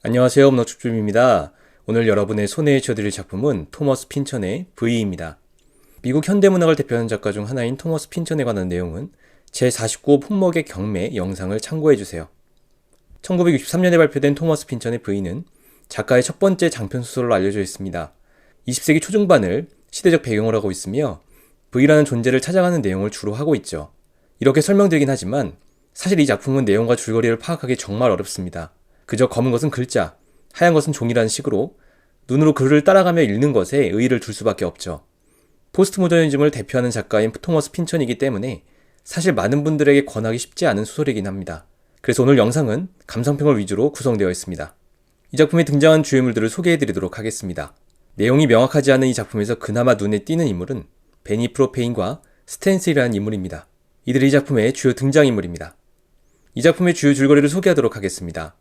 안녕하세요. 문어축주입니다. 오늘 여러분의 손에 쥐어드릴 작품은 토머스 핀천의 V입니다. 미국 현대문학을 대표하는 작가 중 하나인 토머스 핀천에 관한 내용은 제49호 품목의 경매 영상을 참고해주세요. 1963년에 발표된 토머스 핀천의 V는 작가의 첫 번째 장편 소설로 알려져 있습니다. 20세기 초중반을 시대적 배경으로 하고 있으며 V라는 존재를 찾아가는 내용을 주로 하고 있죠. 이렇게 설명드리긴 하지만 사실 이 작품은 내용과 줄거리를 파악하기 정말 어렵습니다. 그저 검은 것은 글자, 하얀 것은 종이라는 식으로 눈으로 글을 따라가며 읽는 것에 의의를 둘 수밖에 없죠. 포스트 모더니즘을 대표하는 작가인 토머스 핀천이기 때문에 사실 많은 분들에게 권하기 쉽지 않은 소설이긴 합니다. 그래서 오늘 영상은 감상평을 위주로 구성되어 있습니다. 이 작품에 등장한 주요물들을 소개해드리도록 하겠습니다. 내용이 명확하지 않은 이 작품에서 그나마 눈에 띄는 인물은 베니 프로페인과 스탠슬이라는 인물입니다. 이들이 이 작품의 주요 등장인물입니다. 이 작품의 주요 줄거리를 소개하도록 하겠습니다.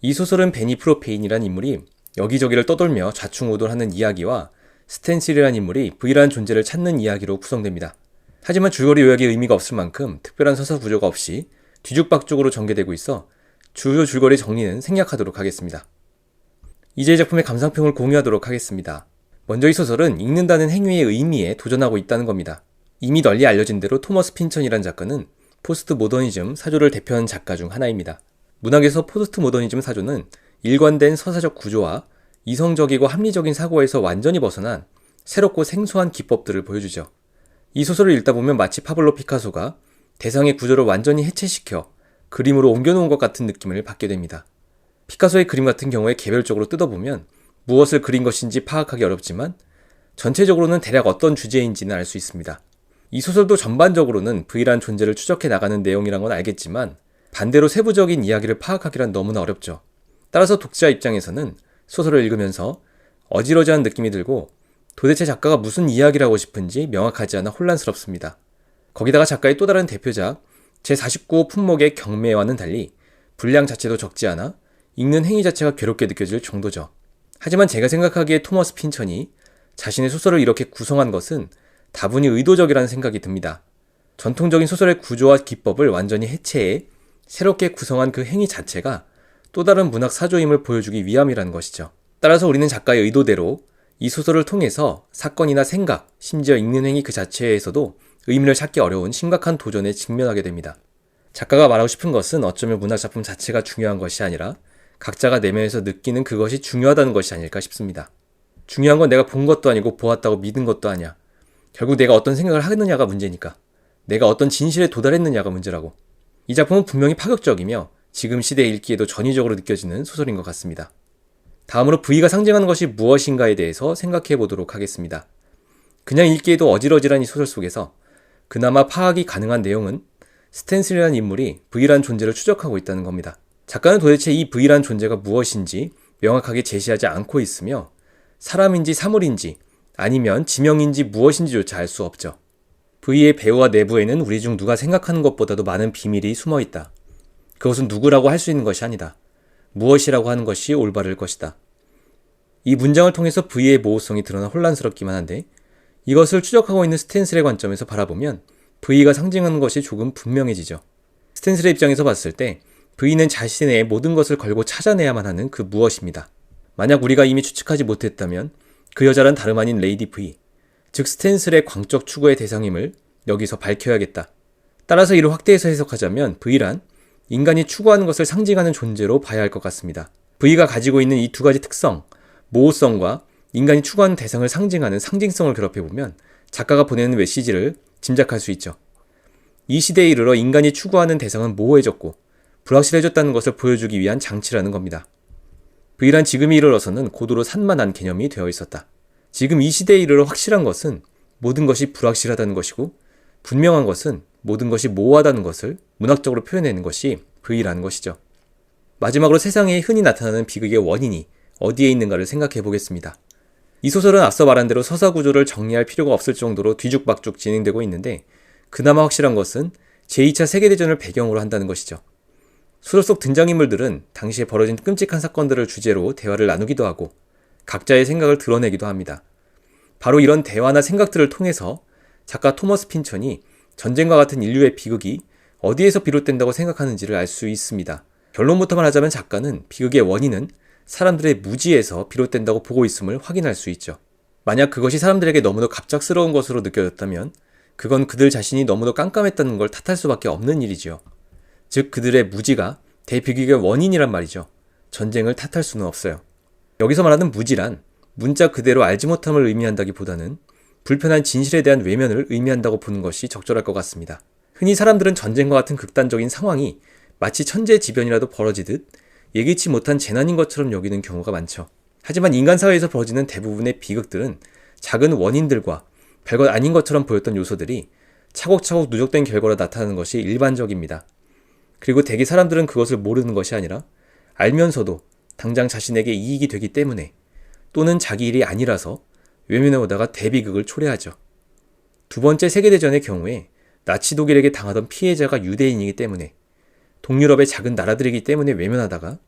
이 소설은 베니 프로페인이란 인물이 여기저기를 떠돌며 좌충우돌하는 이야기와 스탠실이란 인물이 V라는 존재를 찾는 이야기로 구성됩니다. 하지만 줄거리 요약에 의미가 없을 만큼 특별한 서사 구조가 없이 뒤죽박죽으로 전개되고 있어 주요 줄거리 정리는 생략하도록 하겠습니다. 이제 이 작품의 감상평을 공유하도록 하겠습니다. 먼저 이 소설은 읽는다는 행위의 의미에 도전하고 있다는 겁니다. 이미 널리 알려진 대로 토머스 핀천이란 작가는 포스트 모더니즘 사조를 대표하는 작가 중 하나입니다. 문학에서 포스트 모더니즘 사조는 일관된 서사적 구조와 이성적이고 합리적인 사고에서 완전히 벗어난 새롭고 생소한 기법들을 보여주죠. 이 소설을 읽다 보면 마치 파블로 피카소가 대상의 구조를 완전히 해체시켜 그림으로 옮겨놓은 것 같은 느낌을 받게 됩니다. 피카소의 그림 같은 경우에 개별적으로 뜯어보면 무엇을 그린 것인지 파악하기 어렵지만 전체적으로는 대략 어떤 주제인지는 알 수 있습니다. 이 소설도 전반적으로는 V란 존재를 추적해 나가는 내용이란 건 알겠지만 반대로 세부적인 이야기를 파악하기란 너무나 어렵죠. 따라서 독자 입장에서는 소설을 읽으면서 어지러지한 느낌이 들고 도대체 작가가 무슨 이야기를 하고 싶은지 명확하지 않아 혼란스럽습니다. 거기다가 작가의 또 다른 대표작 제49호 품목의 경매와는 달리 분량 자체도 적지 않아 읽는 행위 자체가 괴롭게 느껴질 정도죠. 하지만 제가 생각하기에 토머스 핀천이 자신의 소설을 이렇게 구성한 것은 다분히 의도적이라는 생각이 듭니다. 전통적인 소설의 구조와 기법을 완전히 해체해 새롭게 구성한 그 행위 자체가 또 다른 문학 사조임을 보여주기 위함이라는 것이죠. 따라서 우리는 작가의 의도대로 이 소설을 통해서 사건이나 생각, 심지어 읽는 행위 그 자체에서도 의미를 찾기 어려운 심각한 도전에 직면하게 됩니다. 작가가 말하고 싶은 것은 어쩌면 문학 작품 자체가 중요한 것이 아니라 각자가 내면에서 느끼는 그것이 중요하다는 것이 아닐까 싶습니다. 중요한 건 내가 본 것도 아니고 보았다고 믿은 것도 아니야. 결국 내가 어떤 생각을 하느냐가 문제니까. 내가 어떤 진실에 도달했느냐가 문제라고. 이 작품은 분명히 파격적이며 지금 시대 읽기에도 전위적으로 느껴지는 소설인 것 같습니다. 다음으로 V가 상징하는 것이 무엇인가에 대해서 생각해 보도록 하겠습니다. 그냥 읽기에도 어지러지한 이 소설 속에서 그나마 파악이 가능한 내용은 스탠슬이라는 인물이 V란 존재를 추적하고 있다는 겁니다. 작가는 도대체 이 V란 존재가 무엇인지 명확하게 제시하지 않고 있으며 사람인지 사물인지 아니면 지명인지 무엇인지조차 알 수 없죠. V의 배우와 내부에는 우리 중 누가 생각하는 것보다도 많은 비밀이 숨어 있다. 그것은 누구라고 할 수 있는 것이 아니다. 무엇이라고 하는 것이 올바를 것이다. 이 문장을 통해서 V의 모호성이 드러나 혼란스럽기만 한데 이것을 추적하고 있는 스탠슬의 관점에서 바라보면 V가 상징하는 것이 조금 분명해지죠. 스탠슬의 입장에서 봤을 때 V는 자신의 모든 것을 걸고 찾아내야만 하는 그 무엇입니다. 만약 우리가 이미 추측하지 못했다면 그 여자는 다름 아닌 레이디 V, 즉 스탠슬의 광적 추구의 대상임을 여기서 밝혀야겠다. 따라서 이를 확대해서 해석하자면 V란 인간이 추구하는 것을 상징하는 존재로 봐야 할 것 같습니다. V가 가지고 있는 이 두 가지 특성, 모호성과 인간이 추구하는 대상을 상징하는 상징성을 결합해 보면 작가가 보내는 메시지를 짐작할 수 있죠. 이 시대에 이르러 인간이 추구하는 대상은 모호해졌고 불확실해졌다는 것을 보여주기 위한 장치라는 겁니다. V란 지금에 이르러서는 고도로 산만한 개념이 되어 있었다. 지금 이 시대에 이르러 확실한 것은 모든 것이 불확실하다는 것이고 분명한 것은 모든 것이 모호하다는 것을 문학적으로 표현해내는 것이 V라는 것이죠. 마지막으로 세상에 흔히 나타나는 비극의 원인이 어디에 있는가를 생각해 보겠습니다. 이 소설은 앞서 말한 대로 서사 구조를 정리할 필요가 없을 정도로 뒤죽박죽 진행되고 있는데 그나마 확실한 것은 제2차 세계대전을 배경으로 한다는 것이죠. 소설 속 등장인물들은 당시에 벌어진 끔찍한 사건들을 주제로 대화를 나누기도 하고 각자의 생각을 드러내기도 합니다. 바로 이런 대화나 생각들을 통해서 작가 토머스 핀천이 전쟁과 같은 인류의 비극이 어디에서 비롯된다고 생각하는지를 알 수 있습니다. 결론부터 말하자면 작가는 비극의 원인은 사람들의 무지에서 비롯된다고 보고 있음을 확인할 수 있죠. 만약 그것이 사람들에게 너무도 갑작스러운 것으로 느껴졌다면 그건 그들 자신이 너무도 깜깜했다는 걸 탓할 수밖에 없는 일이지요. 즉 그들의 무지가 대비극의 원인이란 말이죠. 전쟁을 탓할 수는 없어요. 여기서 말하는 무지란 문자 그대로 알지 못함을 의미한다기보다는 불편한 진실에 대한 외면을 의미한다고 보는 것이 적절할 것 같습니다. 흔히 사람들은 전쟁과 같은 극단적인 상황이 마치 천재지변이라도 벌어지듯 예기치 못한 재난인 것처럼 여기는 경우가 많죠. 하지만 인간 사회에서 벌어지는 대부분의 비극들은 작은 원인들과 별것 아닌 것처럼 보였던 요소들이 차곡차곡 누적된 결과로 나타나는 것이 일반적입니다. 그리고 대개 사람들은 그것을 모르는 것이 아니라 알면서도 당장 자신에게 이익이 되기 때문에 또는 자기 일이 아니라서 외면해 오다가 대비극을 초래하죠. 두 번째 세계대전의 경우에 나치 독일에게 당하던 피해자가 유대인이기 때문에 동유럽의 작은 나라들이기 때문에 외면하다가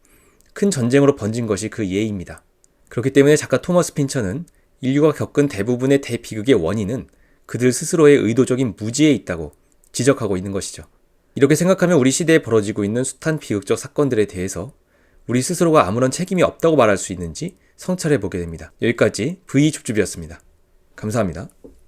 큰 전쟁으로 번진 것이 그 예입니다. 그렇기 때문에 작가 토머스 핀처는 인류가 겪은 대부분의 대비극의 원인은 그들 스스로의 의도적인 무지에 있다고 지적하고 있는 것이죠. 이렇게 생각하면 우리 시대에 벌어지고 있는 숱한 비극적 사건들에 대해서 우리 스스로가 아무런 책임이 없다고 말할 수 있는지 성찰해 보게 됩니다. 여기까지 V 줍줍이었습니다. 감사합니다.